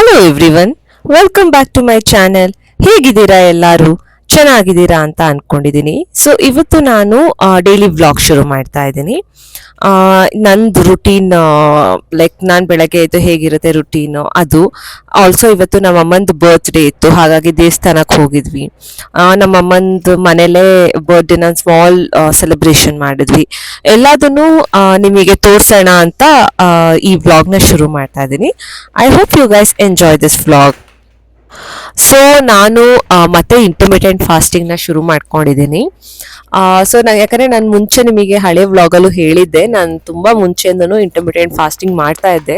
Hello everyone welcome back to my channel ಹೇಗಿದ್ದೀರಾ ಎಲ್ಲರೂ? ಚೆನ್ನಾಗಿದ್ದೀರಾ ಅಂತ ಅನ್ಕೊಂಡಿದ್ದೀನಿ. ಸೊ ಇವತ್ತು ನಾನು ಡೈಲಿ ವ್ಲಾಗ್ ಶುರು ಮಾಡ್ತಾ ಇದ್ದೀನಿ. ನಂದು ರುಟೀನ್ ಲೈಕ್ ನಾನು ಬೆಳಗ್ಗೆ ಎದ್ದು ಹೇಗಿರುತ್ತೆ ರುಟೀನ್ ಅದು. ಆಲ್ಸೋ ಇವತ್ತು ನಮ್ಮ ಅಮ್ಮಂದು ಬರ್ತ್ಡೇ ಇತ್ತು. ಹಾಗಾಗಿ ದೇವಸ್ಥಾನಕ್ಕೆ ಹೋಗಿದ್ವಿ. ನಮ್ಮಮ್ಮಂದು ಮನೇಲೇ ಬರ್ತ್ಡೇ ನಾನು ಸ್ಮಾಲ್ ಸೆಲೆಬ್ರೇಷನ್ ಮಾಡಿದ್ವಿ. ಎಲ್ಲದನ್ನು ನಿಮಗೆ ತೋರಿಸೋಣ ಅಂತ ಈ ವ್ಲಾಗ್ನ ಶುರು ಮಾಡ್ತಾ ಇದ್ದೀನಿ. I hope you guys enjoy this vlog so ನಾನು ಮತ್ತೆ ಮತ್ತೆ ಫಾಸ್ಟಿಂಗ್ ಫಾಸ್ಟಿಂಗ್ನ ಶುರು ಮಾಡ್ಕೊಂಡಿದ್ದೀನಿ. ಸೊ ನಾನು ಯಾಕಂದರೆ ನಾನು ಮುಂಚೆ ನಿಮಗೆ ಹಳೆ ವ್ಲಾಗಲ್ಲೂ ಹೇಳಿದ್ದೆ. ನಾನು ತುಂಬ ಮುಂಚೆಯಿಂದನು ಇಂಟರ್ಮಿಟೆಂಟ್ ಫಾಸ್ಟಿಂಗ್ ಮಾಡ್ತಾ ಇದ್ದೆ.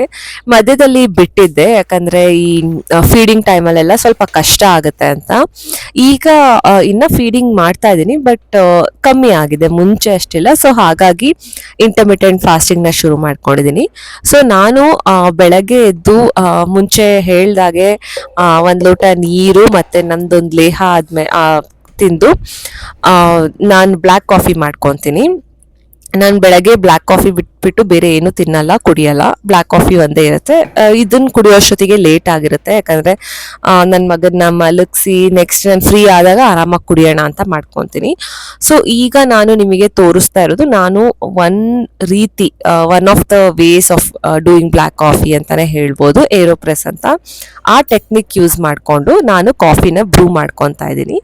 ಮಧ್ಯದಲ್ಲಿ ಬಿಟ್ಟಿದ್ದೆ. ಯಾಕಂದರೆ ಈ ಫೀಡಿಂಗ್ ಟೈಮಲ್ಲೆಲ್ಲ ಸ್ವಲ್ಪ ಕಷ್ಟ ಆಗುತ್ತೆ ಅಂತ. ಈಗ ಇನ್ನು ಫೀಡಿಂಗ್ ಮಾಡ್ತಾ ಇದ್ದೀನಿ ಬಟ್ ಕಮ್ಮಿ ಆಗಿದೆ. ಮುಂಚೆ ಅಷ್ಟಿಲ್ಲ. ಸೊ ಹಾಗಾಗಿ ಇಂಟರ್ಮಿಟೆಂಟ್ ಫಾಸ್ಟಿಂಗ್ನ ಶುರು ಮಾಡ್ಕೊಂಡಿದ್ದೀನಿ. ಸೊ ನಾನು ಬೆಳಗ್ಗೆ ಎದ್ದು ಮುಂಚೆ ಹೇಳ್ದಾಗೆ ಒಂದು ಲೋಟ ನೀರು ಮತ್ತೆ ನಂದೊಂದು ಲೇಹ ಆದ್ಮೇ ಆ, ತಿಂದು ನಾನು ಬ್ಲ್ಯಾಕ್ ಕಾಫಿ ಮಾಡ್ಕೊತೀನಿ. ನಾನು ಬೆಳಗ್ಗೆ ಬ್ಲ್ಯಾಕ್ ಕಾಫಿ ಬಿಟ್ಬಿಟ್ಟು ಬೇರೆ ಏನು ತಿನ್ನಲ್ಲ, ಕುಡಿಯಲ್ಲ ಬ್ಲ್ಯಾಕ್ ಕಾಫಿ ಒಂದೇ ಇರುತ್ತೆ. ಇದನ್ನ ಕುಡಿಯೋಷ್ಟೊತ್ತಿಗೆ ಲೇಟ್ ಆಗಿರುತ್ತೆ. ಯಾಕಂದರೆ ನನ್ನ ಮಗನ ಮಲಗಿಸಿ ನೆಕ್ಸ್ಟ್ ನಾನು ಫ್ರೀ ಆದಾಗ ಆರಾಮಾಗಿ ಕುಡಿಯೋಣ ಅಂತ ಮಾಡ್ಕೊತೀನಿ. ಸೊ ಈಗ ನಾನು ನಿಮಗೆ ತೋರಿಸ್ತಾ ಇರೋದು, ನಾನು ಒನ್ ರೀತಿ one of the ways of doing black coffee ಅಂತಲೇ ಹೇಳ್ಬೋದು ಏರೋಪ್ರೆಸ್ ಅಂತ. ಆ ಟೆಕ್ನಿಕ್ ಯೂಸ್ ಮಾಡಿಕೊಂಡು ನಾನು ಕಾಫಿನ ಬ್ರೂ ಮಾಡ್ಕೊತಾ ಇದ್ದೀನಿ.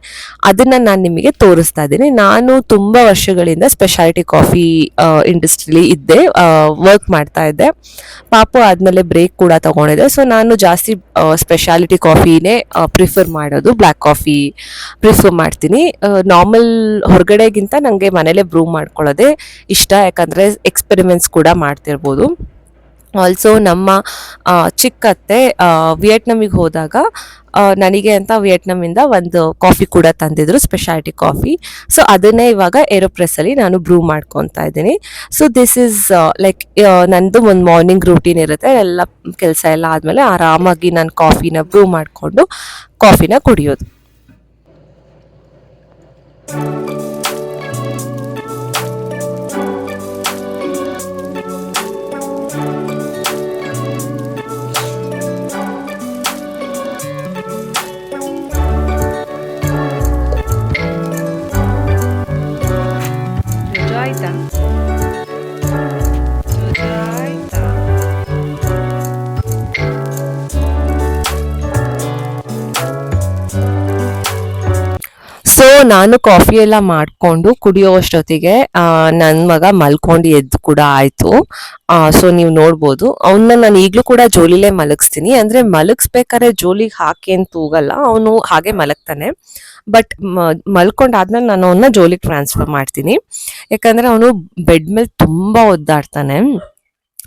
ಅದನ್ನು ನಾನು ನಿಮಗೆ ತೋರಿಸ್ತಾ ಇದ್ದೀನಿ. ನಾನು ತುಂಬ ವರ್ಷಗಳಿಂದ ಸ್ಪೆಷಾಲಿಟಿ ಕಾಫಿ ಇಂಡಸ್ಟ್ರಿಲಿ ಇದ್ದೆ. ವರ್ಕ್ ಮಾಡ್ತಾ ಇದ್ದೆ. ಪಾಪು ಆದಮೇಲೆ ಬ್ರೇಕ್ ಕೂಡ ತಗೊಂಡಿದ್ದೆ ಸೊ ನಾನು ಜಾಸ್ತಿ ಸ್ಪೆಷಾಲಿಟಿ ಕಾಫಿನೇ ಪ್ರಿಫರ್ ಮಾಡೋದು. ಬ್ಲ್ಯಾಕ್ ಕಾಫಿ ಪ್ರಿಫರ್ ಮಾಡ್ತೀನಿ. ನಾರ್ಮಲ್ ಹೊರಗಡೆಗಿಂತ ನನಗೆ ಮನೇಲೆ ಬ್ರೂ ಮಾಡ್ಕೊಳ್ಳೋದೇ ಇಷ್ಟ. ಯಾಕಂದರೆ ಎಕ್ಸ್ಪೆರಿಮೆಂಟ್ಸ್ ಕೂಡ ಮಾಡ್ತಿರ್ಬೋದು. ಆಲ್ಸೋ ನಮ್ಮ ಚಿಕ್ಕತ್ತೆ ವಿಯೆಟ್ನಾಮಿಗೆ ಹೋದಾಗ ನನಗೆ ಅಂತ ವಿಯೆಟ್ನಾಮಿಂದ ಒಂದು ಕಾಫಿ ಕೂಡ ತಂದಿದ್ರು ಸ್ಪೆಷಾಲಿಟಿ ಕಾಫಿ ಸೊ ಅದನ್ನೇ ಇವಾಗ ಏರೋಪ್ರೆಸ್ಸಲ್ಲಿ ನಾನು ಬ್ರೂ ಮಾಡ್ಕೊತಾ ಇದ್ದೀನಿ. ಸೊ ದಿಸ್ ಈಸ್ ಲೈಕ್ ನನ್ನದು ಒಂದು ಮಾರ್ನಿಂಗ್ ರೂಟೀನ್ ಇರುತ್ತೆ. ಎಲ್ಲ ಕೆಲಸ ಎಲ್ಲ ಆದಮೇಲೆ ಆರಾಮಾಗಿ ನಾನು ಕಾಫಿನ ಬ್ರೂ ಮಾಡಿಕೊಂಡು ಕಾಫಿನ ಕುಡಿಯೋದು. ನಾನು ಕಾಫಿ ಎಲ್ಲ ಮಾಡಿಕೊಂಡು ಕುಡಿಯೋಷ್ಟೊತ್ತಿಗೆ ನನ್ನ ಮಗ ಮಲ್ಕೊಂಡು ಎದ್ದು ಕೂಡ ಆಯಿತು. ಸೊ ನೀವು ನೋಡ್ಬೋದು. ಅವನ್ನ ನಾನು ಈಗಲೂ ಕೂಡ ಜೋಲಿಲೇ ಮಲಗಿಸ್ತೀನಿ. ಅಂದರೆ ಮಲಗಿಸ್ಬೇಕಾದ್ರೆ ಜೋಲಿಗೆ ಹಾಕಿ ಅಂತ ತೂಗಲ್ಲ ಅವನು ಹಾಗೆ ಮಲಗ್ತಾನೆ. ಬಟ್ ಮಲ್ಕೊಂಡಾದ್ಮೇಲೆ ನಾನು ಅವನ್ನ ಜೋಲಿಗೆ ಟ್ರಾನ್ಸ್ಫರ್ ಮಾಡ್ತೀನಿ. ಯಾಕಂದರೆ ಅವನು ಬೆಡ್ ಮೇಲೆ ತುಂಬ ಒದ್ದಾಡ್ತಾನೆ.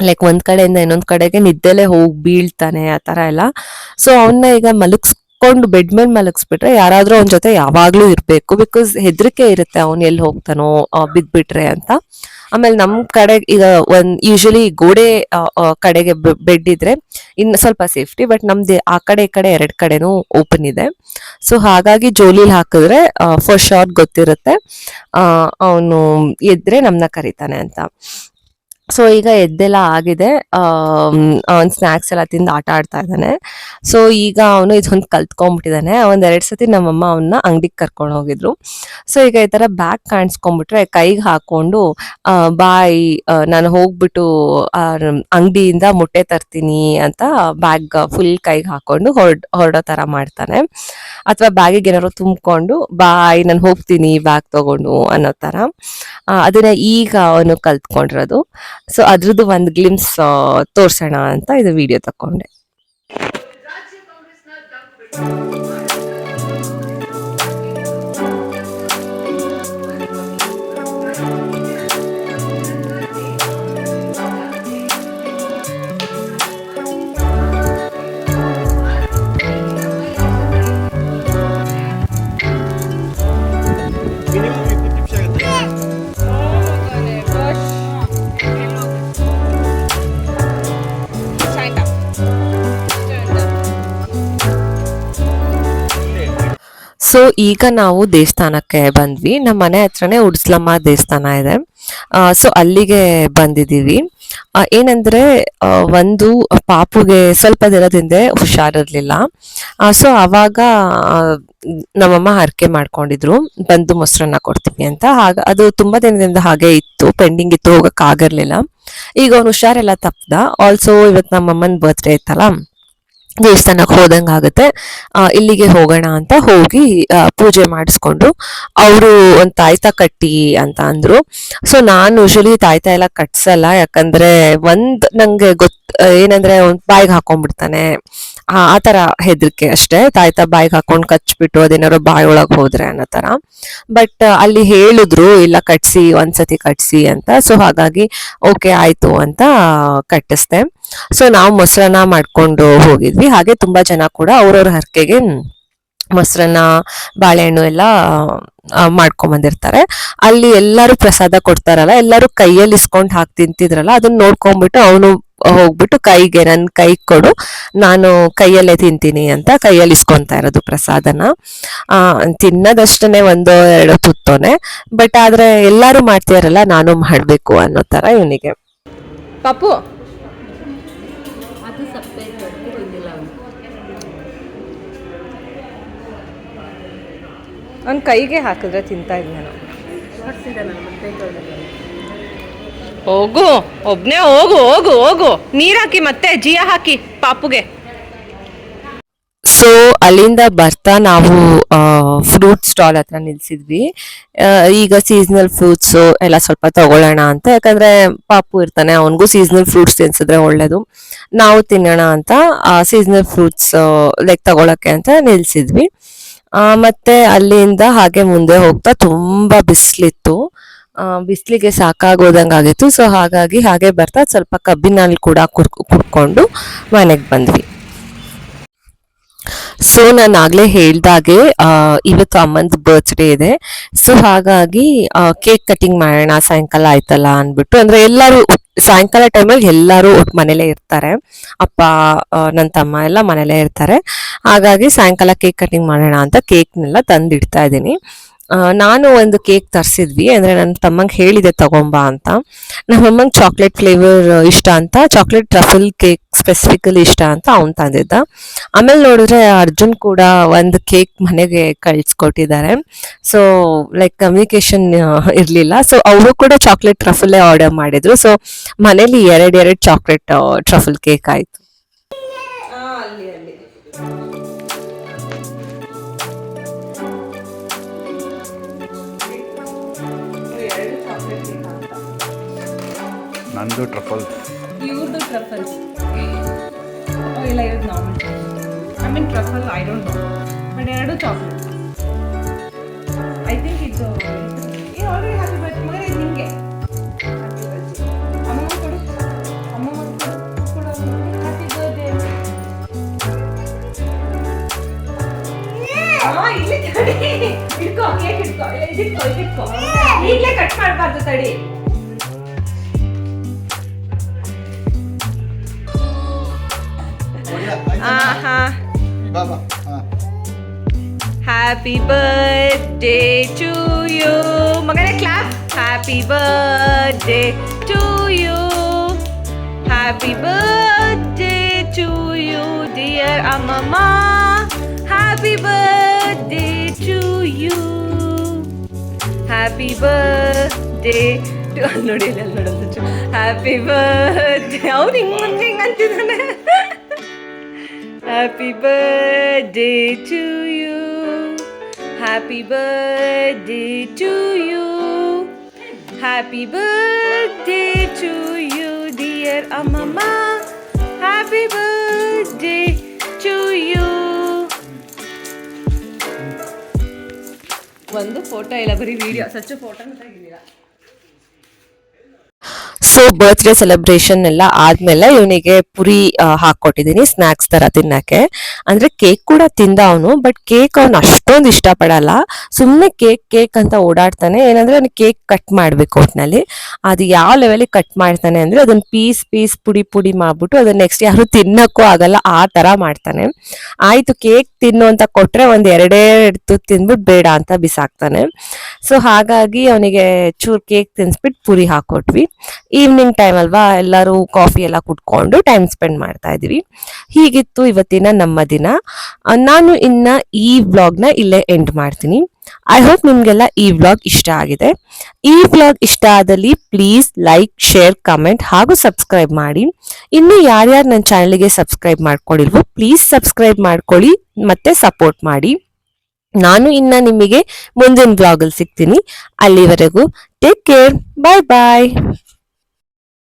ಲೈಕ್ ಒಂದ್ ಕಡೆಯಿಂದ ಇನ್ನೊಂದ್ ಕಡೆಗೆ ನಿದ್ದೆಲೆ ಹೋಗಿ ಬೀಳ್ತಾನೆ, ಆ ತರ ಎಲ್ಲ. ಸೊ ಅವನ್ನ ಈಗ ಮಲಗಿಸ್ಕೊಂಡು ಬೆಡ್ ಮೇಲೆ ಮಲಗಿಸ್ಬಿಟ್ರೆ ಯಾರಾದ್ರೂ ಅವನ ಜೊತೆ ಯಾವಾಗ್ಲೂ ಇರ್ಬೇಕು. ಬಿಕಾಸ್ ಹೆದರಿಕೆ ಇರುತ್ತೆ ಅವ್ನು ಎಲ್ಲಿ ಹೋಗ್ತಾನೋ ಬಿದ್ಬಿಟ್ರೆ ಅಂತ. ಆಮೇಲೆ ನಮ್ ಕಡೆ ಈಗ ಒಂದ್ ಯೂಶಲಿ ಗೋಡೆ ಕಡೆಗೆ ಬೆಡ್ ಇದ್ರೆ ಇನ್ನು ಸ್ವಲ್ಪ ಸೇಫ್ಟಿ ಬಟ್ ನಮ್ದು ಆ ಕಡೆ, ಈ ಕಡೆ ಎರಡ್ ಕಡೆನೂ ಓಪನ್ ಇದೆ. ಸೊ ಹಾಗಾಗಿ ಜೋಲಿಲಿ ಹಾಕಿದ್ರೆ ಫಸ್ಟ್ ಶಾರ್ಟ್ ಗೊತ್ತಿರುತ್ತೆ ಅವನು ಎದ್ರೆ ನಮ್ಮನ್ನ ಕರಿತಾನೆ ಅಂತ. ಸೊ ಈಗ ಎದ್ದೆಲ್ಲ ಆಗಿದೆ. ಅವನ್ ಸ್ನ್ಯಾಕ್ಸ್ ಎಲ್ಲ ತಿಂದು ಆಟ ಆಡ್ತಾ ಇದ್ದಾನೆ. ಸೊ ಈಗ ಅವನು ಇದೊಂದು ಕಲ್ತ್ಕೊಂಡ್ಬಿಟ್ಟಿದ್ದಾನೆ. ಒಂದ್ ಎರಡ್ ಸತಿ ನಮ್ಮಮ್ಮ ಅವನ್ನ ಅಂಗಡಿಗೆ ಕರ್ಕೊಂಡು ಹೋಗಿದ್ರು. ಸೊ ಈಗ ಈ ತರ ಬ್ಯಾಗ್ ಕಾಣಿಸ್ಕೊಂಡ್ಬಿಟ್ರೆ ಕೈಗೆ ಹಾಕೊಂಡು ಬಾಯಿ ನಾನು ಹೋಗ್ಬಿಟ್ಟು ಅಂಗಡಿಯಿಂದ ಮೊಟ್ಟೆ ತರ್ತೀನಿ ಅಂತ ಬ್ಯಾಗ್ ಫುಲ್ ಕೈಗೆ ಹಾಕೊಂಡು ಹೊರಡ್, ಹೊರಡೋ ತರ ಮಾಡ್ತಾನೆ. ಅಥವಾ ಬ್ಯಾಗಿಗೆ ಏನಾದ್ರು ತುಂಬಿಕೊಂಡು, ಬಾಯ್, ನಾನು ಹೋಗ್ತೀನಿ, ಬ್ಯಾಗ್ ತಗೊಂಡು ಅನ್ನೋ ತರ. ಅದನ್ನ ಈಗ ಅವನು ಕಲ್ತ್ಕೊಂಡಿರೋದು. ಸೊ ಅದ್ರದ್ದು ಒಂದು ಗ್ಲಿಮ್ಸ್ ತೋರ್ಸೋಣ ಅಂತ ಇದು ವಿಡಿಯೋ ತಕೊಂಡೆ ಸೊ ಈಗ ನಾವು ದೇವಸ್ಥಾನಕ್ಕೆ ಬಂದ್ವಿ. ನಮ್ಮ ಮನೆ ಹತ್ರನೇ ಉಡ್ಸ್ಲಮ್ಮ ದೇವಸ್ಥಾನ ಇದೆ. ಸೊ ಅಲ್ಲಿಗೆ ಬಂದಿದ್ದೀವಿ. ಏನಂದ್ರೆ ಒಂದು ಪಾಪುಗೆ ಸ್ವಲ್ಪ ದಿನದಿಂದ ಹುಷಾರಿರ್ಲಿಲ್ಲ. ಸೊ ಆವಾಗ ನಮ್ಮಮ್ಮ ಹರಕೆ ಮಾಡ್ಕೊಂಡಿದ್ರು. ಬಂದು ಮೊಸರನ್ನ ಕೊಡ್ತೀವಿ ಅಂತ. ಹಾಗ, ಅದು ತುಂಬಾ ದಿನದಿಂದ ಹಾಗೆ ಇತ್ತು. ಪೆಂಡಿಂಗ್ ಇತ್ತು ಹೋಗಕ್ ಆಗಿರ್ಲಿಲ್ಲ ಈಗ ಅವ್ನು ಹುಷಾರೆಲ್ಲ ತಪ್ಪದ ಆಲ್ಸೋ ಇವತ್ತು ನಮ್ಮಮ್ಮನ ಬರ್ತ್ಡೇ ಇತ್ತಲ್ಲ. ದೇವಸ್ಥಾನಕ್ಕೆ ಹೋದಂಗ ಆಗುತ್ತೆ ಇಲ್ಲಿಗೆ ಹೋಗೋಣ ಅಂತ ಹೋಗಿ ಪೂಜೆ ಮಾಡಿಸ್ಕೊಂಡ್ರು ಅವರು ಒಂದು ತಾಯ್ತ ಕಟ್ಟಿ ಅಂತ ಅಂದರು. ಸೊ ನಾನು ಯೂಶಲಿ ತಾಯ್ತ ಎಲ್ಲ ಕಟ್ಸಲ್ಲ, ಯಾಕಂದ್ರೆ ಒಂದು ನನಗೆ ಗೊತ್ತು ಏನಂದ್ರೆ ಒಂದು ಬಾಯಿಗೆ ಹಾಕೊಂಡ್ಬಿಡ್ತಾನೆ. ಆ ತರ ಹೆದರಿಕೆ ಅಷ್ಟೇ. ತಾಯ್ತ ಬಾಯಿಗೆ ಹಾಕೊಂಡು ಕಚ್ಬಿಟ್ಟು ಅದೇನಾರು ಬಾಯಿ ಒಳಗ್ ಹೋದ್ರೆ ಅನ್ನೋ ತರ. ಬಟ್ ಅಲ್ಲಿ ಹೇಳಿದ್ರು, ಇಲ್ಲ, ಕಟ್ಸಿ, ಒಂದ್ಸತಿ ಕಟ್ಸಿ ಅಂತ. ಸೊ ಹಾಗಾಗಿ ಓಕೆ ಆಯ್ತು ಅಂತ ಕಟ್ಟಿಸ್ದೆ. ಸೊ ನಾವು ಮೊಸರನ್ನ ಮಾಡ್ಕೊಂಡು ಹೋಗಿದ್ವಿ. ಹಾಗೆ ತುಂಬಾ ಜನ ಕೂಡ ಅವ್ರವ್ರ ಹರಕೆಗೆ ಮೊಸರನ್ನ, ಬಾಳೆಹಣ್ಣು ಎಲ್ಲ ಮಾಡ್ಕೊಂಡ್ ಬಂದಿರ್ತಾರೆ. ಅಲ್ಲಿ ಎಲ್ಲರೂ ಪ್ರಸಾದ ಕೊಡ್ತಾರಲ್ಲ, ಎಲ್ಲರೂ ಕೈಯಲ್ಲಿ ಇಸ್ಕೊಂಡು ಹಾಕಿ ತಿಂತಿದ್ರಲ್ಲ ಅದನ್ನ ನೋಡ್ಕೊಂಡ್ಬಿಟ್ಟು ಅವನು ಹೋಗ್ಬಿಟ್ಟು ಕೈಗೆ ನನ್ನ ಕೈ ಕೊಡು ನಾನು ಕೈಯಲ್ಲೇ ತಿಂತೀನಿ ಅಂತ ಕೈಯಲ್ಲಿ ಇಸ್ಕೊಂತಾ ಇರೋದು ಪ್ರಸಾದನ. ಆ ತಿನ್ನೋದಷ್ಟೇ ಒಂದು ಎರಡು ತುತ್ತೋನೆ ಬಟ್ ಆದ್ರೆ ಎಲ್ಲರೂ ಮಾಡ್ತಿದಾರಲ್ಲ ನಾನು ಮಾಡ್ಬೇಕು ಅನ್ನೋ ತರ ಇವನಿಗೆ. ಪಪ್ಪು ಅವ್ನ ಕೈಗೆ ಹಾಕಿದ್ರೆ ತಿಂತಾ ಇದ್ನೇನೋ ಹೋಗು, ಒಬ್ನೇ ಹೋಗು ಹೋಗು ಹೋಗು. ನೀರ್ ಹಾಕಿ ಮತ್ತೆ, ಜಿಯ ಹಾಕಿ ಪಾಪುಗೆ. ಸೊ ಅಲ್ಲಿಂದ ಬರ್ತಾ ನಾವು ಫ್ರೂಟ್ ಸ್ಟಾಲ್ ಹತ್ರ ನಿಲ್ಸಿದ್ವಿ. ಈಗ ಸೀಸನಲ್ ಫ್ರೂಟ್ಸ್ ಎಲ್ಲ ಸ್ವಲ್ಪ ತಗೊಳ್ಳೋಣ ಅಂತ. ಯಾಕಂದ್ರೆ ಪಾಪು ಇರ್ತಾನೆ, ಅವನಿಗೂ ಸೀಸನಲ್ ಫ್ರೂಟ್ಸ್ ತಿನ್ಸಿದ್ರೆ ಒಳ್ಳೇದು. ನಾವು ತಿನ್ನೋಣ ಅಂತ ಸೀಸನಲ್ ಫ್ರೂಟ್ಸ್ ಲೈಕ್ ತಗೊಳಕ್ಕೆ ಅಂತ ನಿಲ್ಸಿದ್ವಿ. ಮತ್ತೆ ಅಲ್ಲಿಂದ ಹಾಗೆ ಮುಂದೆ ಹೋಗ್ತಾ ತುಂಬಾ ಬಿಸಿಲಿತ್ತು. ಬಿಸಿಲಿಗೆ ಸಾಕಾಗೋದಂಗೆ ಆಗಿತ್ತು. ಸೊ ಹಾಗಾಗಿ ಹಾಗೆ ಬರ್ತಾ ಸ್ವಲ್ಪ ಕಬ್ಬಿನಲ್ಲಿ ಕೂಡ ಕುಡ್ ಕುಡ್ಕೊಂಡು ಮನೆಗೆ ಬಂದ್ವಿ. ಸೊ ನಾನು ಆಗಲೇ ಹೇಳಿದಾಗೆ ಇವತ್ತು ಅಮ್ಮಂದು ಬರ್ತ್ಡೇ ಇದೆ. ಸೊ ಹಾಗಾಗಿ ಕೇಕ್ ಕಟಿಂಗ್ ಮಾಡೋಣ, ಸಾಯಂಕಾಲ ಆಯ್ತಲ್ಲ ಅಂದ್ಬಿಟ್ಟು, ಅಂದರೆ ಎಲ್ಲರೂ ಸಾಯಂಕಾಲ ಟೈಮಲ್ಲಿ ಎಲ್ಲರೂ ಒಟ್ಟು ಮನೇಲೇ ಇರ್ತಾರೆ. ಅಪ್ಪ ನನ್ನ ತಮ್ಮ ಎಲ್ಲ ಮನೇಲೇ ಇರ್ತಾರೆ. ಹಾಗಾಗಿ ಸಾಯಂಕಾಲ ಕೇಕ್ ಕಟಿಂಗ್ ಮಾಡೋಣ ಅಂತ ಕೇಕ್ನೆಲ್ಲ ತಂದಿಡ್ತಾ ಇದ್ದೀನಿ. ನಾನು ಒಂದು ಕೇಕ್ ತರಿಸಿದ್ವಿ, ಅಂದರೆ ನನ್ನ ತಮ್ಮಂಗೆ ಹೇಳಿದೆ ತಗೊಂಬಾ ಅಂತ. ನಮ್ಮಮ್ಮಂಗೆ ಚಾಕ್ಲೇಟ್ ಫ್ಲೇವರ್ ಇಷ್ಟ ಅಂತ ಚಾಕ್ಲೇಟ್ ಟ್ರಫಲ್ ಕೇಕ್ ಸ್ಪೆಸಿಫಿಕಲಿ ಇಷ್ಟ ಅಂತ ಅವ್ನು ತಂದಿದ್ದ. ಆಮೇಲೆ ನೋಡಿದ್ರೆ ಅರ್ಜುನ್ ಕೂಡ ಒಂದು ಕೇಕ್ ಮನೆಗೆ ಕಳ್ಸಿಕೊಟ್ಟಿದ್ದಾರೆ. ಸೊ ಲೈಕ್ ಕಮ್ಯುನಿಕೇಶನ್ ಇರಲಿಲ್ಲ. ಸೊ ಅವರು ಕೂಡ ಚಾಕ್ಲೇಟ್ ಟ್ರಫಲ್ಲೇ ಆರ್ಡರ್ ಮಾಡಿದರು. ಸೊ ಮನೇಲಿ ಎರಡು ಎರಡು ಚಾಕ್ಲೇಟ್ ಟ್ರಫಲ್ ಕೇಕ್ ಆಯ್ತು. ನಂದು ಟ್ರಫಲ್ ಇವ್ರದ್ದು ಟ್ರಫಲ್ಸ್ ಇಲ್ಲ ಇವ್ರದ್ದು normal I mean truffle I don't know but ಎರಡು ಚಾಕ್ಲೇಟ್ ಐ ಥಿಂಕ್ ಇದು ಆಲ್ರೆಡಿ ಹ್ಯಾಪಿ ಬರ್ತ್ ಮಗನೇ ನಿಮಗೆ. ಅಮ್ಮ ಕೊಡು. ಅಮ್ಮ ಕೊಡು. ಹ್ಯಾಪಿ ಬರ್ತ್ಡೇ ಇಲ್ಲಿ ತಡಿ. ಇಟ್ಕೋ ಕೇಕ್ ಇಟ್ಕೋ ಇಟ್ಕೋ ಇಟ್ಕೋ ಈಗಲೇ ಕಟ್ ಮಾಡಬಾರ್ದು ತಡಿ. ಆಹಾ ಬಾ ಬಾ ಹಾ ಹ್ಯಾಪಿ ಬರ್ತ್ಡೇ ಟು ಯು ಮಗನೇ clap happy birthday to you happy birthday to you dear ಅಮ್ಮಮ್ಮ happy birthday to you happy birthday to ನೋಡಿ ಅಲ್ಲಿ ನೋಡೋದು ಹ್ಯಾಪಿ ಬರ್ತ್ಡೇ ಅವ್ನು ಹಿಂಗೆ ಹಿಂಗೆ ಅಂತಿದ್ದಾನೆ Happy birthday to you. Happy birthday to you. Happy birthday to you, dear Amama. Happy birthday to you. ಒಂದು photo ಇಲ್ಲ ಬರೀ ವಿಡಿಯೋ ಸಚ್ಚ ಫೋಟೋ ತೆಗಿಲಿಲ್ಲ ಸೊ ಬರ್ತ್ಡೇ ಸೆಲೆಬ್ರೇಷನ್ ಎಲ್ಲ ಆದ್ಮೇಲೆ ಇವನಿಗೆ ಪುರಿ ಹಾಕೊಟ್ಟಿದೀನಿ ಸ್ನಾಕ್ಸ್ ತರ ತಿನ್ನಕ್ಕೆ. ಅಂದ್ರೆ ಕೇಕ್ ಕೂಡ ತಿಂದ ಅವನು ಬಟ್ ಕೇಕ್ ಅವ್ನು ಅಷ್ಟೊಂದು ಇಷ್ಟಪಡಲ್ಲ. ಸುಮ್ಮನೆ ಕೇಕ್ ಕೇಕ್ ಅಂತ ಓಡಾಡ್ತಾನೆ. ಏನಂದ್ರೆ ಅವ್ನು ಕೇಕ್ ಕಟ್ ಮಾಡ್ಬೇಕು ಒಟ್ನಲ್ಲಿ. ಅದು ಯಾವ ಲೆವೆಲಿಗೆ ಕಟ್ ಮಾಡ್ತಾನೆ ಅಂದ್ರೆ ಅದನ್ನ ಪೀಸ್ ಪೀಸ್ ಪುಡಿ ಪುಡಿ ಮಾಡ್ಬಿಟ್ಟು ಅದನ್ನ ನೆಕ್ಸ್ಟ್ ಯಾರು ತಿನ್ನಕ್ಕೂ ಆಗಲ್ಲ, ಆ ತರ ಮಾಡ್ತಾನೆ. ಆಯ್ತು ಕೇಕ್ ತಿನ್ನು ಅಂತ ಕೊಟ್ರೆ ಒಂದ್ ಎರಡೇ ತಿಂದ್ಬಿಟ್ಟು ಬೇಡ ಅಂತ ಬಿಸಾಕ್ತಾನೆ. ಸೊ ಹಾಗಾಗಿ ಅವನಿಗೆ ಚೂರ್ ಕೇಕ್ ತಿನ್ಸ್ಬಿಟ್ಟು ಪುರಿ ಹಾಕೊಟ್ವಿ. ಈವ್ನಿಂಗ್ ಟೈಮ್ ಅಲ್ವಾ, ಎಲ್ಲರೂ ಕಾಫಿ ಎಲ್ಲ ಕುಡ್ಕೊಂಡು ಟೈಮ್ ಸ್ಪೆಂಡ್ ಮಾಡ್ತಾ ಇದೀವಿ. ಹೀಗಿತ್ತು ಇವತ್ತಿನ ನಮ್ಮ ದಿನ. ನಾನು ಇನ್ನ ಈ ವ್ಲಾಗ್ನ ಇಲ್ಲೇ ಎಂಡ್ ಮಾಡ್ತೀನಿ. ಐ ಹೋಪ್ ನಿಮ್ಗೆಲ್ಲ ಈ ವ್ಲಾಗ್ ಇಷ್ಟ ಆಗಿದೆ. ಈ ವ್ಲಾಗ್ ಇಷ್ಟ ಆದಲ್ಲಿ ಪ್ಲೀಸ್ ಲೈಕ್ ಶೇರ್ ಕಮೆಂಟ್ ಹಾಗೂ ಸಬ್ಸ್ಕ್ರೈಬ್ ಮಾಡಿ. ಇನ್ನು ಯಾರ್ಯಾರು ನನ್ನ ಚಾನಲ್ಗೆ ಸಬ್ಸ್ಕ್ರೈಬ್ ಮಾಡ್ಕೊಂಡಿಲ್ವೋ ಪ್ಲೀಸ್ ಸಬ್ಸ್ಕ್ರೈಬ್ ಮಾಡ್ಕೊಳ್ಳಿ, ಮತ್ತೆ ಸಪೋರ್ಟ್ ಮಾಡಿ. ನಾನು ಇನ್ನ ನಿಮಗೆ ಮುಂದಿನ ಬ್ಲಾಗಲ್ಲಿ ಸಿಗ್ತೀನಿ. ಅಲ್ಲಿವರೆಗೂ ಟೇಕ್ ಕೇರ್ ಬಾಯ್ ಬಾಯ್